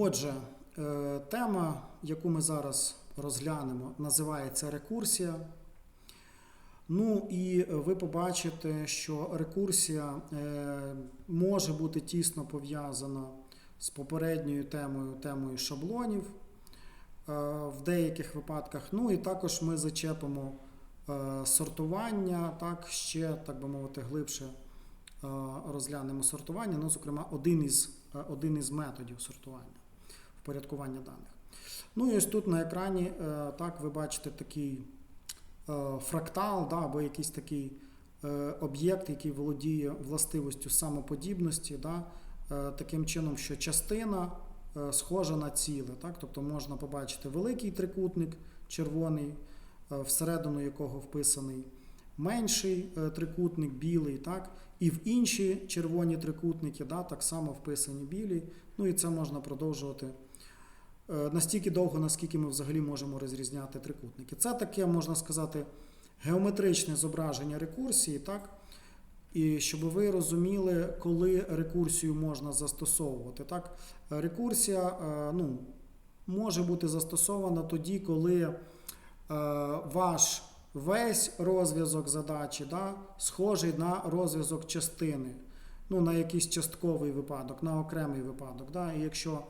Отже, е, тема, яку ми зараз розглянемо, називається рекурсія. Ну і ви побачите, що рекурсія е, може бути тісно пов'язана з попередньою темою, темою шаблонів е, в деяких випадках. Ну і також ми зачепимо сортування, так, ще, так би мовити, глибше розглянемо сортування, ну, зокрема, один із, один із методів сортування, впорядкування даних. Ну і ось тут на екрані е, так, ви бачите такий е, фрактал, да, або якийсь такий е, об'єкт, який володіє властивістю самоподібності, да, таким чином, що частина схожа на ціле. Так? Тобто можна побачити великий трикутник червоний, всередину якого вписаний менший трикутник білий, так? і в інші червоні трикутники да, так само вписані білі. Ну і це можна продовжувати настільки довго, наскільки ми взагалі можемо розрізняти трикутники. Це таке, можна сказати, геометричне зображення рекурсії, так? І щоб ви розуміли, коли рекурсію можна застосовувати. Так? Рекурсія е, ну, може бути застосована тоді, коли е, ваш весь розв'язок задачі да, схожий на розв'язок частини, ну, на якийсь частковий випадок, на окремий випадок. Да? І якщо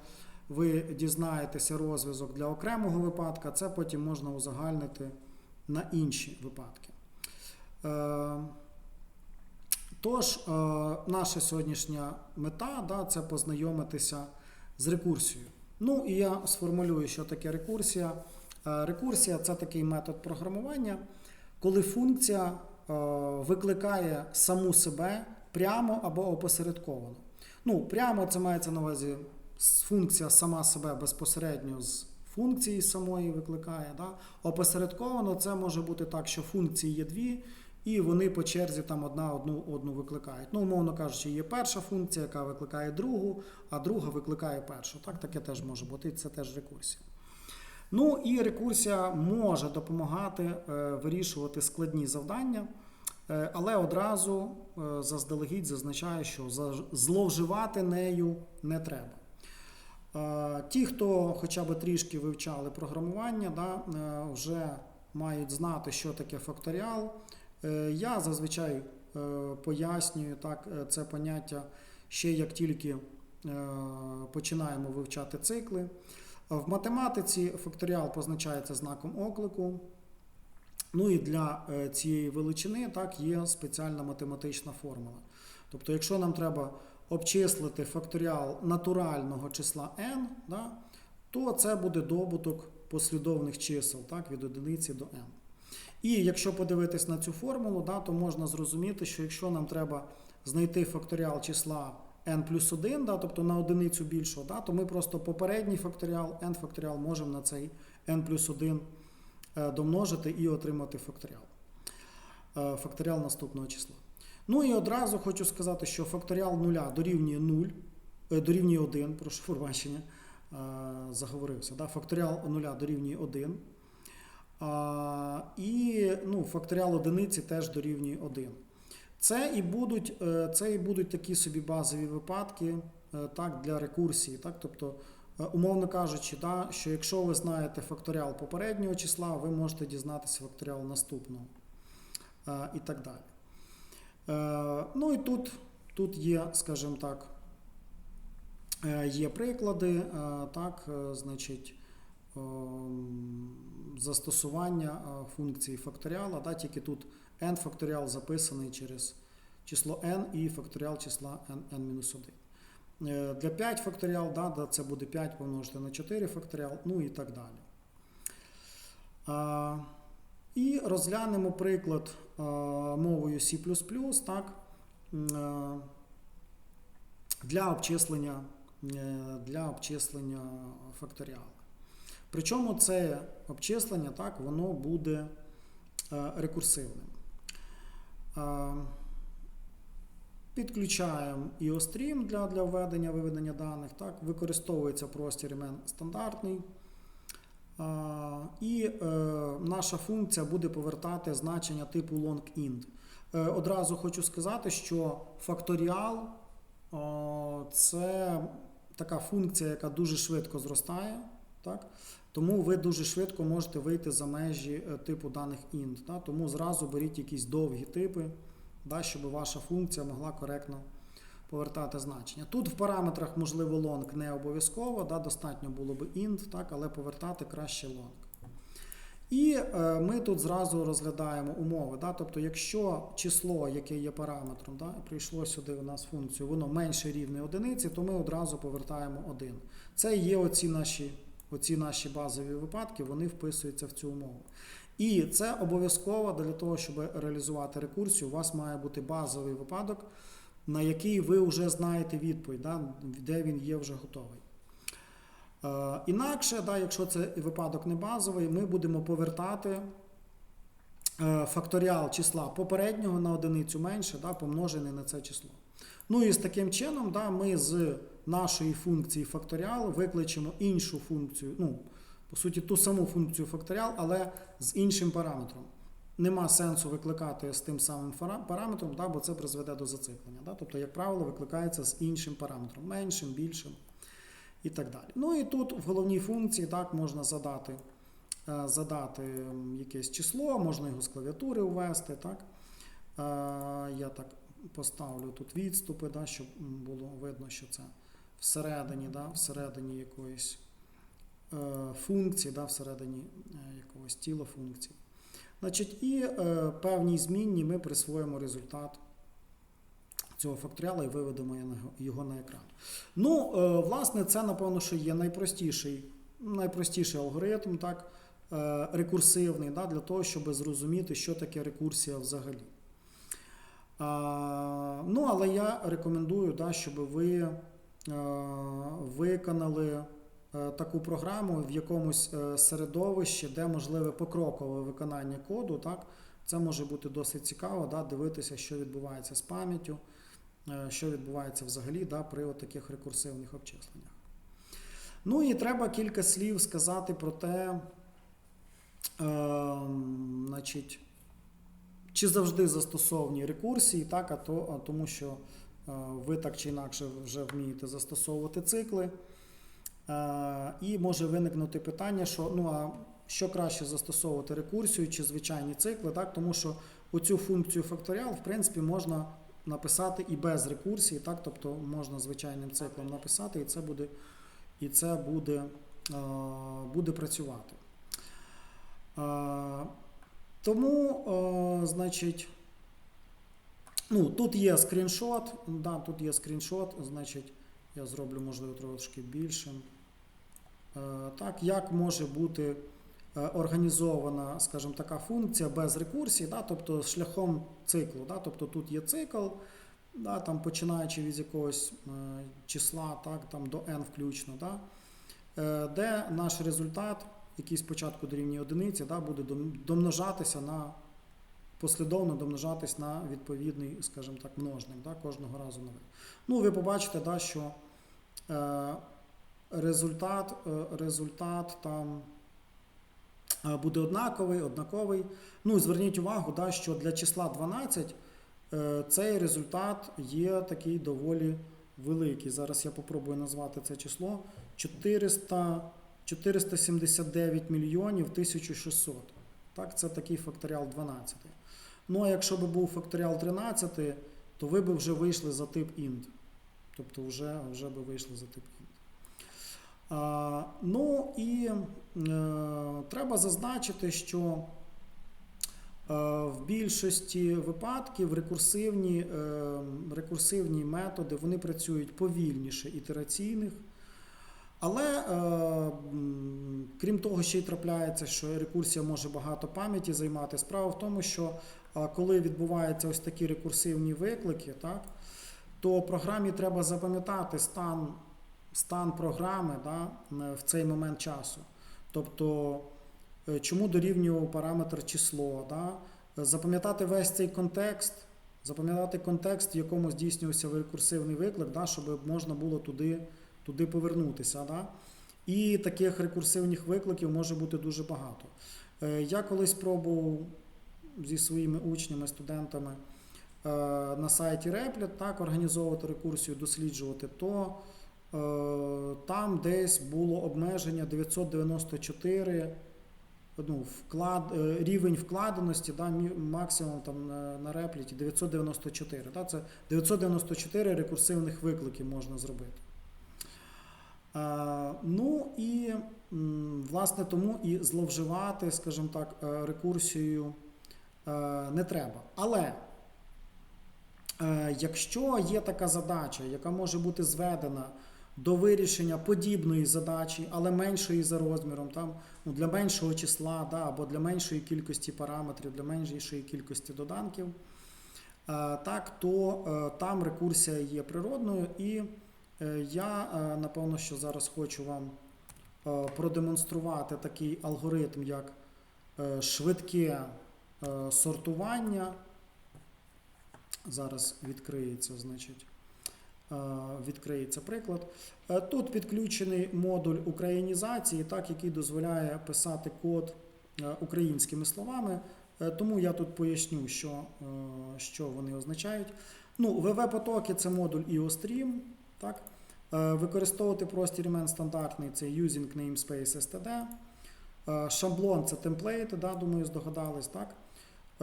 ви дізнаєтеся розв'язок для окремого випадка, це потім можна узагальнити на інші випадки. Е, Тож, е, наша сьогоднішня мета да, це познайомитися з рекурсією. Ну і я сформулюю, що таке рекурсія. Е, Рекурсія це такий метод програмування, коли функція викликає саму себе прямо або опосередковано. Ну, прямо це мається на увазі функція сама себе безпосередньо з функції самої викликає. Да? Опосередковано це може бути так, що функції є дві, і вони по черзі там одна одну одну викликають. Ну, умовно кажучи, є перша функція, яка викликає другу, а друга викликає першу. Так, таке теж може бути, це теж рекурсія. Ну і рекурсія може допомагати е, вирішувати складні завдання, е, але одразу е, заздалегідь зазначаю, що зловживати нею не треба. Е, Ті, хто хоча б трішки вивчали програмування, да, е, вже мають знати, що таке факторіал. Е, Я зазвичай пояснюю так, це поняття ще як тільки починаємо вивчати цикли. В математиці факторіал позначається знаком оклику. Ну і для цієї величини так, є спеціальна математична формула. Тобто, якщо нам треба обчислити факторіал натурального числа n, да, то це буде добуток послідовних чисел так, від одиниці до n. І якщо подивитись на цю формулу, да, то можна зрозуміти, що якщо нам треба знайти факторіал числа n плюс 1, да, тобто на одиницю більшого, да, то ми просто попередній факторіал, n факторіал можемо на цей n плюс 1 е, домножити і отримати факторіал. Е, Факторіал наступного числа. Ну і одразу хочу сказати, що факторіал нуля дорівнює 0, е, дорівнює 1, прошу пробачення, е, заговорився. Да? Факторіал нуля дорівнює 1. А, і ну, факторіал одиниці теж дорівнює 1. Це і будуть, е, це і будуть такі собі базові випадки так, для рекурсії. Так? Тобто, умовно кажучи, да, що якщо ви знаєте факторіал попереднього числа, ви можете дізнатися факторіал наступного і так далі. Е, Ну і тут, тут є, скажімо так, е, є приклади, е, так, значить, ем, застосування функції факторіала, да, тільки тут n факторіал записаний через число n і факторіал числа n, n-1. Е, Для 5 факторіал, да, це буде 5 помножити на 4 факторіал, ну і так далі. І розглянемо приклад мовою C++, так, е, для обчислення, е, для обчислення факторіалу. Причому це обчислення, так, воно буде е, рекурсивним. Е, Підключаємо IOStream для, для введення виведення даних. Так, використовується простір імен стандартний. І е, наша функція буде повертати значення типу long-int. Е, одразу хочу сказати, що факторіал це така функція, яка дуже швидко зростає. Так? Тому ви дуже швидко можете вийти за межі е, типу даних int. Да? Тому зразу беріть якісь довгі типи, да, щоб ваша функція могла коректно повертати значення. Тут в параметрах, можливо, long не обов'язково, да, достатньо було б int, так, але повертати краще long. І е, ми тут зразу розглядаємо умови. Да? Тобто, якщо число, яке є параметром, да, прийшло сюди у нас функцію, воно менше рівне одиниці, то ми одразу повертаємо 1. Це є оці наші, оці наші базові випадки, вони вписуються в цю умову. І це обов'язково для того, щоб реалізувати рекурсію, у вас має бути базовий випадок, на який ви вже знаєте відповідь, да, де він є вже готовий. Е, інакше, да, якщо це випадок не базовий, ми будемо повертати е, факторіал числа попереднього на одиницю менше, да, помножений на це число. Ну і з таким чином да, ми з нашої функції факторіал викличемо іншу функцію, ну, по суті, ту саму функцію факторіал, але з іншим параметром. Нема сенсу викликати з тим самим параметром, да, бо це призведе до зациклення. Да? Тобто, як правило, викликається з іншим параметром, меншим, більшим і так далі. Ну і тут в головній функції так, можна задати, е, задати якесь число, можна його з клавіатури ввести. Так? Е, Я так поставлю тут відступи, да, щоб було видно, що це всередині, да, всередині якоїсь е, функції, да, всередині якогось тіла функції. Значить, і е, певній змінні ми присвоїмо результат цього факторіала і виведемо його на- екран. Ну, е, власне, це, напевно, що є найпростіший, найпростіший алгоритм, так, е, рекурсивний, да, для того, щоб зрозуміти, що таке рекурсія взагалі. А, ну, але я рекомендую, да, щоб ви е, виконали таку програму в якомусь е, середовищі, де можливе покрокове виконання коду. Так? Це може бути досить цікаво, да, дивитися, що відбувається з пам'яттю, е, що відбувається взагалі да, при таких рекурсивних обчисленнях. Ну і треба кілька слів сказати про те, е, значить, чи завжди застосовані рекурсії, так, а то, а тому що е, ви так чи інакше вже вмієте застосовувати цикли. Е, І може виникнути питання, що ну а що краще застосовувати рекурсію чи звичайні цикли, так? тому що оцю функцію факторіал, в принципі, можна написати і без рекурсії, так? тобто можна звичайним циклом написати, і це буде, і це буде, е, буде працювати. Е, Тому, значить, ну, тут є скріншот, да, тут є скріншот, значить, я зроблю, можливо, трошки більшим. Е, Так, як може бути е, організована, скажімо, така функція без рекурсії, да, тобто шляхом циклу. Да, тобто тут є цикл, да, там, починаючи від якогось е, числа, так, там, до n включно, да, де наш результат, який спочатку дорівнює одиниці, да, буде домножатися на послідовно домножатись на відповідний, скажімо так, множник, да, кожного разу новий. Ну, ви побачите, да, що результат, е, результат там е, буде однаковий, однаковий. Ну, і зверніть увагу, да, що для числа 12 е, цей результат є такий доволі великий. Зараз я попробую назвати це число 400, 479 мільйонів 1600. Так, це такий факторіал 12. Ну, а якщо б був факторіал 13, то ви б вже вийшли за тип int. Тобто вже, вже би вийшли за тип int. Ну і е, треба зазначити, що е, в більшості випадків рекурсивні, е, рекурсивні методи вони працюють повільніше ітераційних. Але крім того, ще й трапляється, що рекурсія може багато пам'яті займати. Справа в тому, що коли відбуваються ось такі рекурсивні виклики, так, то програмі треба запам'ятати стан, стан програми да, в цей момент часу. Тобто, е, чому дорівнював параметр число, да, запам'ятати весь цей контекст, запам'ятати контекст, в якому здійснювався рекурсивний виклик, да, щоб можна було туди туди повернутися. Да? І таких рекурсивних викликів може бути дуже багато. Е, Я колись пробував зі своїми учнями, студентами е, на сайті Replit так, організовувати рекурсію, досліджувати, то там десь було обмеження 994 ну, вклад, е, рівень вкладеності, да, максимум там на, репліті 994. Да, це 994 рекурсивних викликів можна зробити. Е, ну і власне тому і зловживати, скажімо так, е, рекурсією е, не треба. Але е, якщо є така задача, яка може бути зведена до вирішення подібної задачі, але меншої за розміром, там, ну, для меншого числа, да, або для меншої кількості параметрів, для меншої кількості доданків, е, так, то е, там рекурсія є природною. І е, я, напевно, що зараз хочу вам продемонструвати такий алгоритм, як швидке сортування. Зараз відкриється, значить, відкриється приклад. Е, Тут підключений модуль українізації, так, який дозволяє писати код е, українськими словами. Е, Тому я тут поясню, що, е, що вони означають. Ну, VV-потоки це модуль IOStream. Так? Е, Використовувати простір імен стандартний це using namespace std. Е, Шаблон це темплейти, да, думаю, здогадались. Так?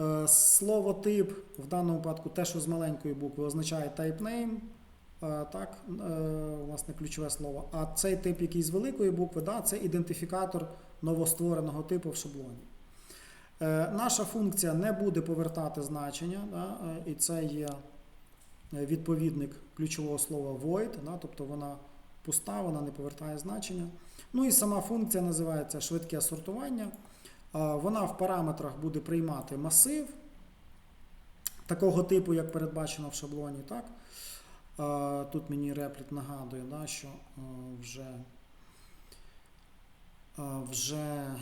Е, Слово тип в даному випадку те, що з маленької букви, означає type name, е, так, е, власне, ключове слово. А цей тип, який з великої букви, да, це ідентифікатор новоствореного типу в шаблоні. Е, Наша функція не буде повертати значення, да, е, і це є е, відповідник ключового слова void, да, тобто вона пуста, вона не повертає значення. Ну і сама функція називається швидке сортування. Вона в параметрах буде приймати масив такого типу, як передбачено в шаблоні. Так? Тут мені репліт нагадує, да, що вже, вже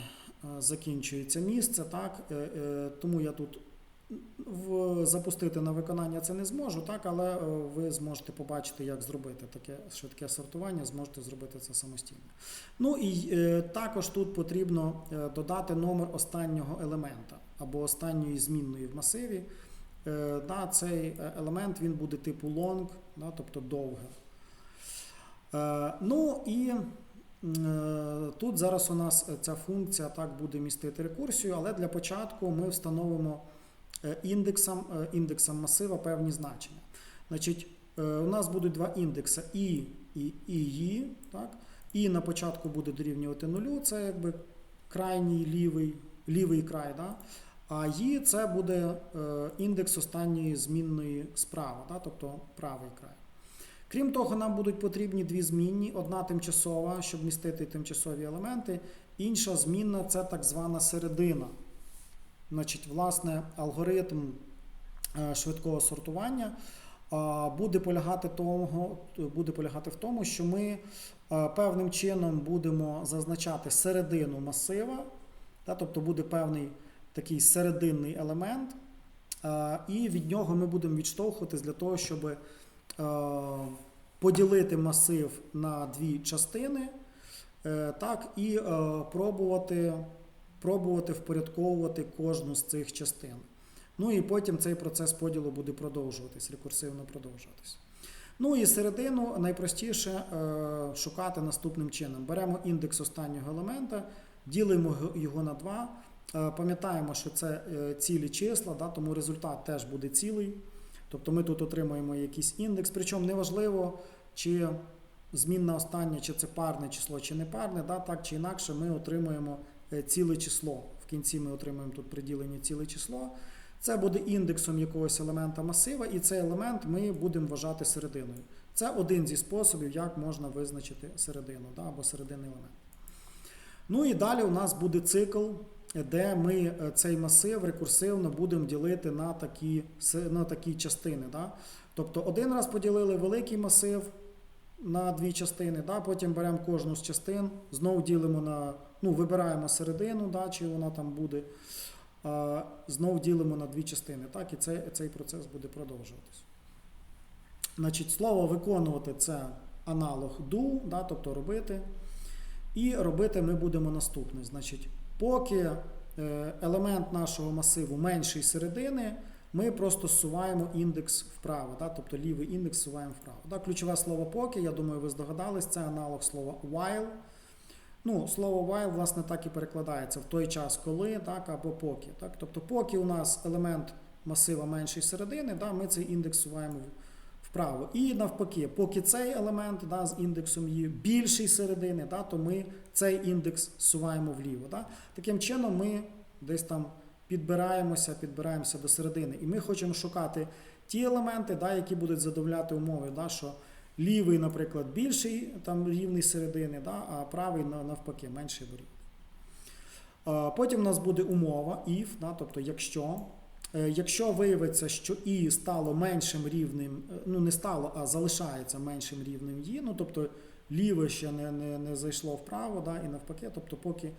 закінчується місце. Так? Е, е, Тому я тут запустити на виконання це не зможу, так? але е, ви зможете побачити, як зробити таке швидке сортування, зможете зробити це самостійно. Ну і е, також тут потрібно е, додати номер останнього елемента або останньої змінної в масиві. Е, да, цей е, елемент він буде типу long, да, тобто довге. Е, ну і е, тут зараз у нас ця функція так буде містити рекурсію, але для початку ми встановимо е, індексом, е, індексом масива певні значення. Значить, у нас будуть два індекси і і і, так? І на початку буде дорівнювати нулю, це якби крайній лівий, лівий край. Да? А і це буде е, індекс останньої змінної справа, да? тобто правий край. Крім того, нам будуть потрібні дві змінні: одна тимчасова, щоб містити тимчасові елементи, інша змінна це так звана середина. Значить, власне, алгоритм е, швидкого сортування буде полягати, того, буде полягати в тому, що ми е, певним чином будемо зазначати середину масива, та, тобто буде певний такий серединний елемент, і від нього ми будемо відштовхуватись для того, щоб е, поділити масив на дві частини, е, так, і е, пробувати, пробувати впорядковувати кожну з цих частин. Ну і потім цей процес поділу буде продовжуватись, рекурсивно продовжуватись. Ну і середину найпростіше шукати наступним чином. Беремо індекс останнього елемента, ділимо його на 2. Е, пам'ятаємо, що це е, цілі числа, да, тому результат теж буде цілий. Тобто ми тут отримуємо якийсь індекс, причому неважливо, чи змінна остання, чи це парне число, чи не парне, да, так чи інакше ми отримуємо е, ціле число. В кінці ми отримуємо тут приділення ціле число. Це буде індексом якогось елемента масива, і цей елемент ми будемо вважати серединою. Це один зі способів, як можна визначити середину да, або серединний елемент. Ну і далі у нас буде цикл, де ми е, цей масив рекурсивно будемо ділити на такі, на такі частини. Да? Тобто один раз поділили великий масив на дві частини, да? потім беремо кожну з частин, знову ділимо на, ну, вибираємо середину, да? чи вона там буде. А, Знов ділимо на дві частини, так, і цей, цей процес буде продовжуватись. Значить, слово виконувати це аналог do, да, тобто робити. І робити ми будемо наступне. Значить, поки е, елемент нашого масиву менший середини, ми просто зсуваємо індекс вправо, да? тобто лівий індекс зсуваємо вправо. Да? Ключове слово поки, я думаю, ви здогадались, це аналог слова while. Ну, слово while, власне, так і перекладається в той час, коли, так, або поки. Так? Тобто, поки у нас елемент масива менший середини, да, ми цей індекс суваємо вправо. І навпаки, поки цей елемент да, з індексом є більший середини, да, то ми цей індекс суваємо вліво. Да. Таким чином, ми десь там підбираємося, підбираємося до середини. І ми хочемо шукати ті елементи, да, які будуть задовольняти умови, да, що лівий, наприклад, більший там рівний середини, да, а правий навпаки менший рівний. Потім у нас буде умова if, да, тобто якщо. Е, Якщо виявиться, що і стало меншим рівнем, е, ну не стало, а залишається меншим рівнем і, ну тобто ліве ще не, не, не зайшло вправо, да, і навпаки, тобто поки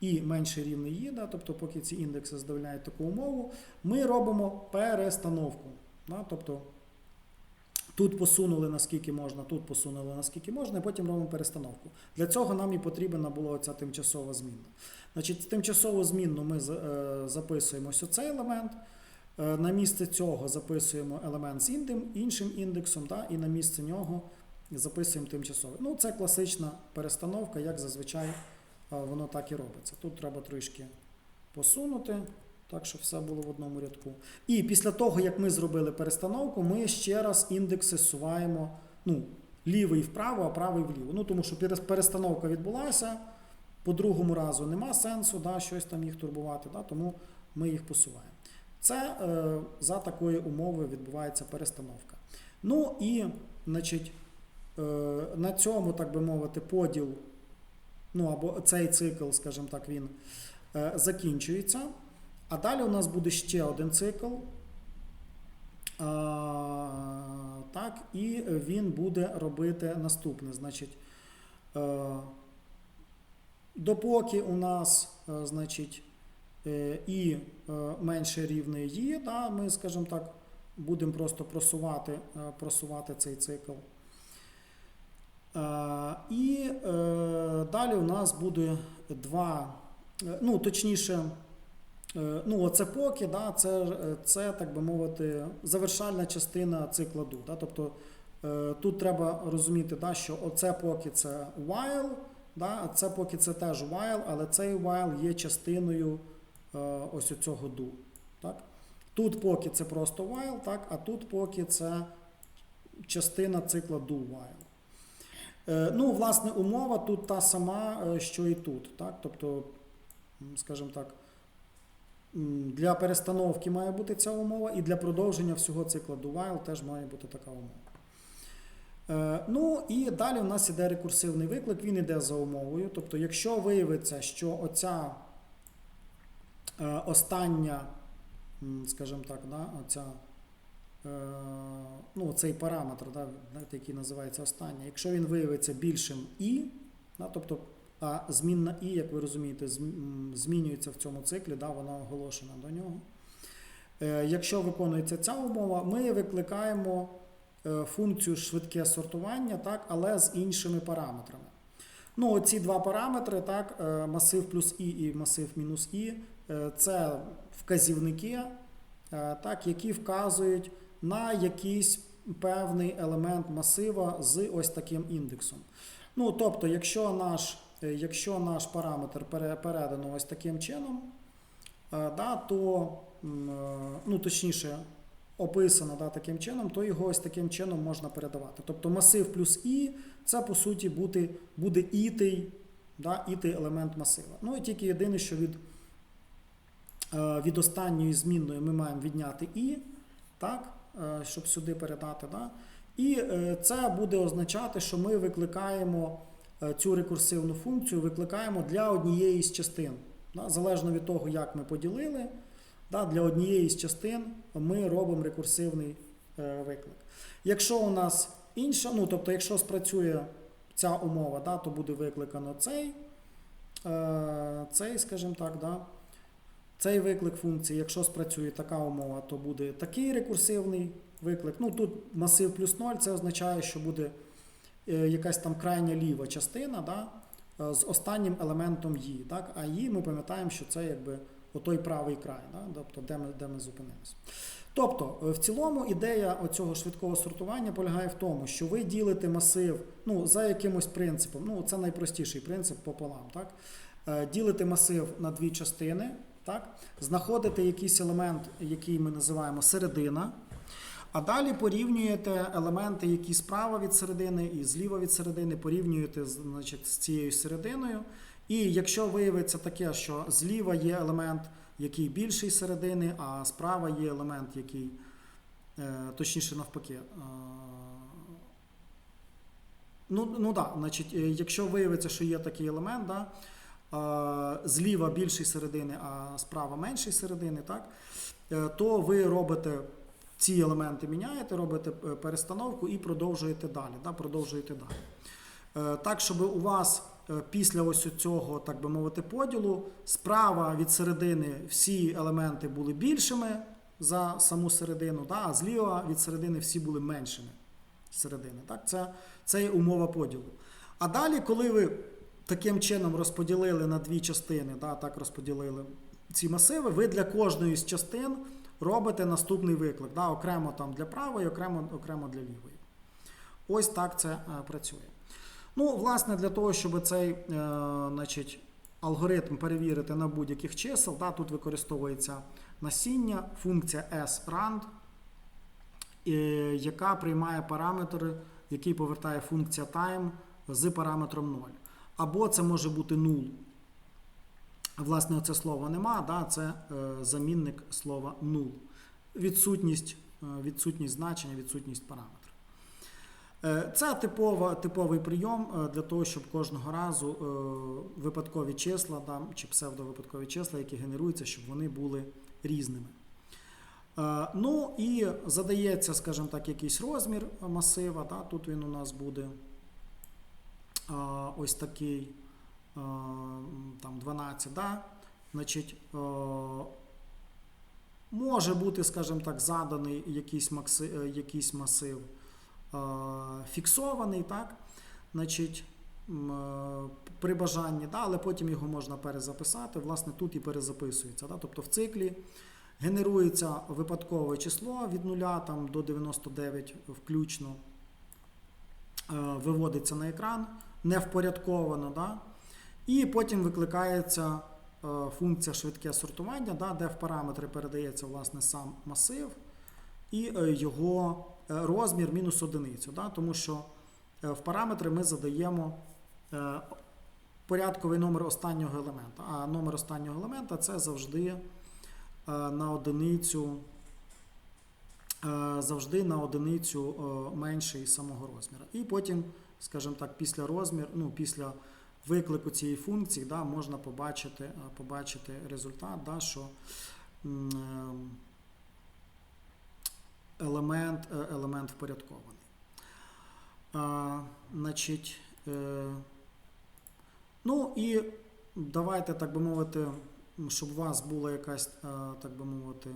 і менше рівне і, да, тобто поки ці індекси задовольняють таку умову, ми робимо перестановку. Да, тобто тут посунули наскільки можна, тут посунули наскільки можна, і потім робимо перестановку. Для цього нам і потрібна була ця тимчасова змінна. Значить, тимчасову змінну ми е, записуємо ось оцей елемент. Е, На місце цього записуємо елемент з іншим індексом, да, і на місце нього записуємо тимчасовий. Ну, це класична перестановка, як зазвичай воно так і робиться. Тут треба трішки посунути, так, щоб все було в одному рядку. І після того, як ми зробили перестановку, ми ще раз індекси суваємо ну, лівий вправо, а правий вліво. Ну, тому що перестановка відбулася, по другому разу нема сенсу да, щось там їх турбувати, да, тому ми їх посуваємо. Це е, за такої умови відбувається перестановка. Ну і значить, на цьому, так би мовити, поділ, ну або цей цикл, скажімо так, він е, закінчується. А далі у нас буде ще один цикл. Так, і він буде робити наступне. Значить, е, допоки у нас, е, значить, е, і е, менше рівне є, да, ми, скажімо так, будемо просто просувати, е, просувати цей цикл. Е, І е, далі у нас буде два, е, ну, точніше, ну, оце поки, да, це, це, так би мовити, завершальна частина цикла do. Да, тобто тут треба розуміти, да, що оце поки це while, да, а це поки це теж while, але цей while є частиною ось цього do. Так? Тут поки це просто while, так, а тут поки це частина цикла do while. Е, Ну, власне, умова тут та сама, е, що і тут. Так? Тобто, скажімо так, для перестановки має бути ця умова, і для продовження всього цикла while теж має бути така умова. Е, Ну і далі у нас іде рекурсивний виклик, він іде за умовою. Тобто, якщо виявиться, що оця остання, скажімо так, да, оця, ну, цей параметр, да, який називається останній, якщо він виявиться більшим і, да, тобто а змінна і, як ви розумієте, змінюється в цьому циклі, да, вона оголошена до нього. Е, Якщо виконується ця умова, ми викликаємо е, функцію швидке сортування, так, але з іншими параметрами. Ну, оці два параметри, так, е, масив плюс і і масив мінус і, е, це вказівники, е, так, які вказують на якийсь певний елемент масива з ось таким індексом. Ну, тобто, якщо наш, е, якщо наш параметр передано ось таким чином, е, да, то, е, ну, точніше, описано да, таким чином, то його ось таким чином можна передавати. Тобто масив плюс і це по суті буде, буде ітий, да, ітий елемент масива. Ну і тільки єдине, що від, від останньої змінної ми маємо відняти і, так, щоб сюди передати. Да. І е, це буде означати, що ми викликаємо е, цю рекурсивну функцію, викликаємо для однієї з частин. Да, залежно від того, як ми поділили, да, для однієї з частин ми робимо рекурсивний е, виклик. Якщо у нас інша, ну тобто, якщо спрацює ця умова, да, то буде викликано цей, е, цей, скажімо так, да, цей виклик функції. Якщо спрацює така умова, то буде такий рекурсивний виклик. Ну тут масив плюс 0, це означає, що буде е, якась там крайня ліва частина да, е, з останнім елементом її. Так? А її ми пам'ятаємо, що це якби отой правий край, да? тобто де ми, де ми зупинимося. Тобто, е, в цілому ідея оцього швидкого сортування полягає в тому, що ви ділите масив ну, за якимось принципом. Ну, це найпростіший принцип пополам. Так? Ділите масив на дві частини, так? знаходите якийсь елемент, який ми називаємо середина. А далі порівнюєте елементи, які справа від середини і зліва від середини, порівнюєте значить, з цією серединою. І якщо виявиться таке, що зліва є елемент, який більший середини, а справа є елемент, який е, точніше навпаки. е, Ну, ну да, значить, е, якщо виявиться, що є такий елемент, да, зліва більший середини, а справа менший середини, так, е, то ви робите ці елементи міняєте, робите е, перестановку і продовжуєте далі. Да, продовжуєте далі. Е, Так, щоб у вас після ось цього, так би мовити, поділу, справа від середини всі елементи були більшими за саму середину, да, а зліва від середини всі були меншими середини. Так, це, це є умова поділу. А далі, коли ви таким чином розподілили на дві частини, да, так розподілили ці масиви, ви для кожної з частин робите наступний виклик. Да, окремо там для правої, окремо, окремо для лівої. Ось так це е, працює. Ну, власне, для того, щоб цей е, значить, алгоритм перевірити на будь-яких чисел, да, тут використовується насіння, функція sRand, е, яка приймає параметр, який повертає функція time з параметром 0. Або це може бути 0. Власне, це слово нема, да, це е, замінник слова null. Відсутність, е, відсутність значення, відсутність параметра. Е, Це типова, типовий прийом е, для того, щоб кожного разу е, випадкові числа да, чи псевдовипадкові числа, які генеруються, щоб вони були різними. Е, Ну і задається, скажімо так, якийсь розмір масива. Да, Тут він у нас буде ось такий там 12. Да, Значить, може бути, скажімо так, заданий якийсь, макси, е, якийсь масив фіксований, так? Значить, е, при бажанні, да, але потім його можна перезаписати. Власне, тут і перезаписується. Да? Тобто в циклі генерується випадкове число від 0 там, до 99 включно, е, виводиться на екран невпорядковано. Да? І потім викликається е, функція швидке сортування, да, де в параметри передається власне сам масив і е, його е, розмір мінус одиницю. Да, тому що в параметри ми задаємо порядковий номер останнього елемента. А номер останнього елемента це завжди на одиницю. Завжди на одиницю менший самого розміру. І потім, скажімо так, після розмір, ну, після виклику цієї функції да, можна побачити, е, побачити результат, да, що е, елемент, е, елемент впорядкований. А, значить, ну і давайте, так би мовити, щоб у вас була якась, так би мовити,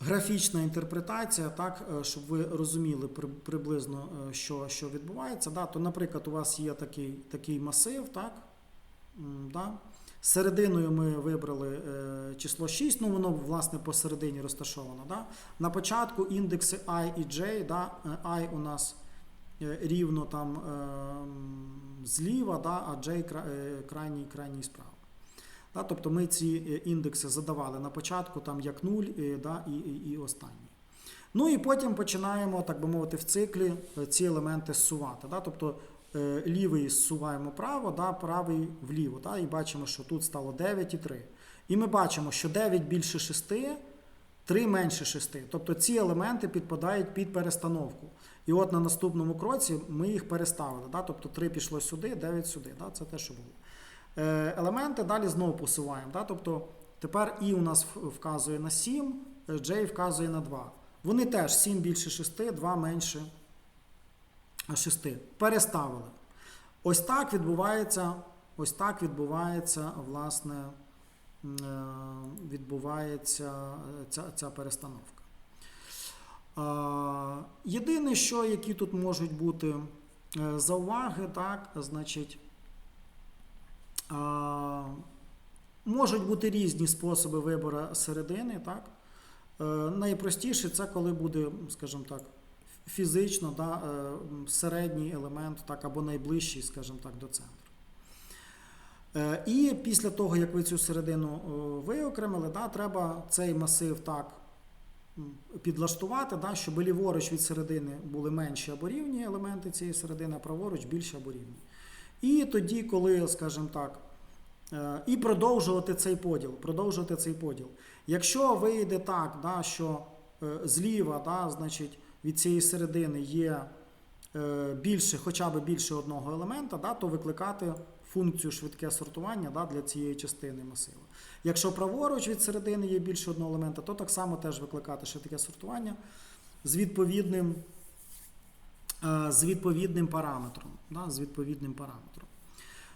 графічна інтерпретація, так, е, щоб ви розуміли приблизно, е, що, що відбувається. Да? То, наприклад, у вас є такий, такий масив, так? Да? Серединою ми вибрали е, число 6, ну воно власне посередині розташовано. Да? На початку індекси і і j, да? i у нас рівно там зліва, да? а j крайній, крайній справа. Да? Тобто ми ці е, індекси задавали на початку, там як 0 е, да? і, і, і останній. Ну і потім починаємо, так би мовити, в циклі е, ці елементи зсувати. Да? Тобто лівий зсуваємо право, да? правий вліво. Да? І бачимо, що тут стало 9 і 3. І ми бачимо, що 9 більше 6, 3 менше 6. Тобто ці елементи підпадають під перестановку. І от на наступному кроці ми їх переставили. Да? Тобто 3 пішло сюди, 9 сюди. Да? Це те, що було. Е, Елементи далі знову посуваємо. Да? Тобто тепер І у нас вказує на 7, е, J вказує на 2. Вони теж 7 більше 6, 2 менше 6. Переставили. Ось так відбувається, ось так відбувається, власне, е, відбувається ця, ця перестановка. Єдине, що які тут можуть бути зауваги, так, значить, можуть бути різні способи вибору середини. Так? Е, найпростіше це коли буде, скажімо так, фізично да, е, середній елемент, так, або найближчий, скажімо так, до центру. Е, І після того, як ви цю середину виокремили, да, треба цей масив так підлаштувати, да, щоб ліворуч від середини були менші або рівні елементи цієї середини, а праворуч більші або рівні. І тоді, коли, скажімо так, е, і продовжувати цей поділ. Продовжувати цей поділ. Якщо вийде так, да, що е, зліва, да, значить, від цієї середини є е, більше, хоча б більше одного елемента, да, то викликати функцію швидке сортування да, для цієї частини масиву. Якщо праворуч від середини є більше одного елемента, то так само теж викликати швидке сортування з відповідним, з відповідним параметром. Да, з відповідним параметром.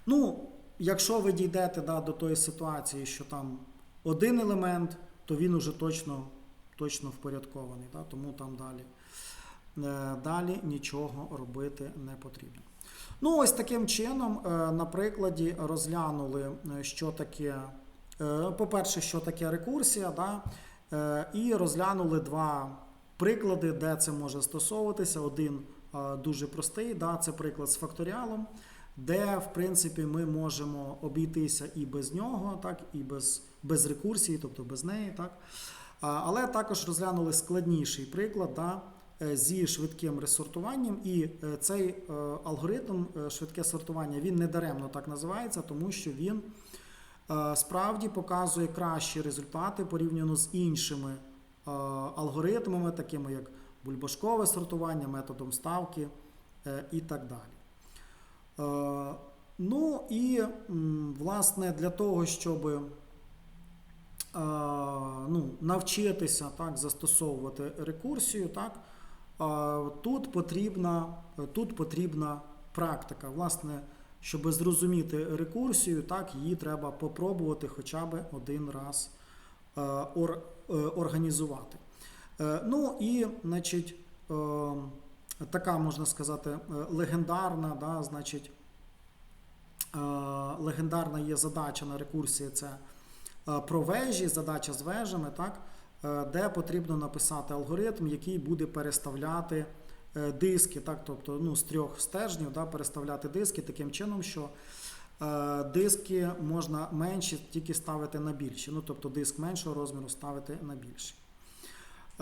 Ну, якщо ви дійдете да, до тої ситуації, що там один елемент, то він уже точно, точно впорядкований, да, тому там далі, е, далі нічого робити не потрібно. Ну, ось таким чином, е, на прикладі розглянули, е, що таке, е, по-перше, що таке рекурсія, да, е, і розглянули два приклади, де це може стосовуватися. Один е, дуже простий, да, це приклад з факторіалом, де, в принципі, ми можемо обійтися і без нього, так, і без, без рекурсії, тобто без неї. Так. Але також розглянули складніший приклад да, е, зі швидким ресортуванням. І е, цей е, алгоритм е, швидке сортування він не даремно так називається, тому що він е, справді показує кращі результати порівняно з іншими е, алгоритмами, такими як бульбашкове сортування, методом ставки е, і так далі. Е, Ну і власне для того, щоб е, ну, навчитися так, застосовувати рекурсію, так, тут, потрібна, тут потрібна практика. Власне, щоб зрозуміти рекурсію, так, її треба попробувати хоча б один раз ор- організувати. Е, Ну і, значить, е, така можна сказати, е, легендарна, да, значить, легендарна є задача на рекурсії це про вежі, задача з вежами, так, де потрібно написати алгоритм, який буде переставляти диски, так, тобто ну, з трьох стержнів да, переставляти диски таким чином, що диски можна менші тільки ставити на більші. Ну, тобто диск меншого розміру ставити на більший.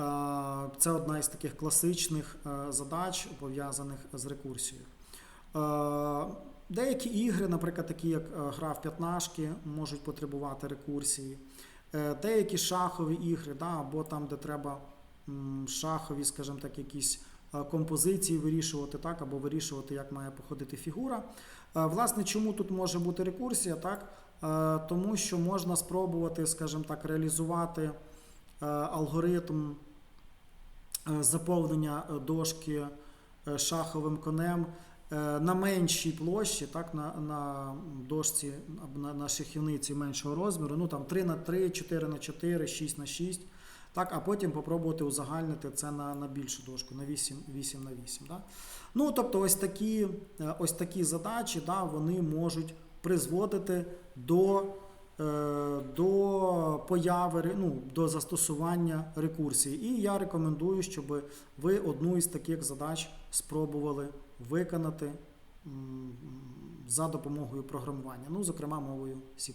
Е, Це одна із таких класичних е, задач, пов'язаних з рекурсією. Е, Деякі ігри, наприклад, такі як гра в п'ятнашки, можуть потребувати рекурсії. Деякі шахові ігри, да, або там, де треба шахові, скажімо так, якісь композиції вирішувати, так, або вирішувати, як має походити фігура. Власне, чому тут може бути рекурсія? Так? Тому що можна спробувати, скажімо так, реалізувати алгоритм заповнення е, дошки е, шаховим конем е, на меншій площі, так, на, на дошці на, на шахівниці меншого розміру, ну там 3 на 3, 4 на 4, 6 на 6, так, а потім попробувати узагальнити це на, на більшу дошку, на 8, 8 на 8. Да? Ну, тобто ось такі, е, ось такі задачі, да, вони можуть призводити до, е, до появи, ну, до застосування рекурсії. І я рекомендую, щоб ви одну із таких задач спробували виконати за допомогою програмування, ну, зокрема мовою C++.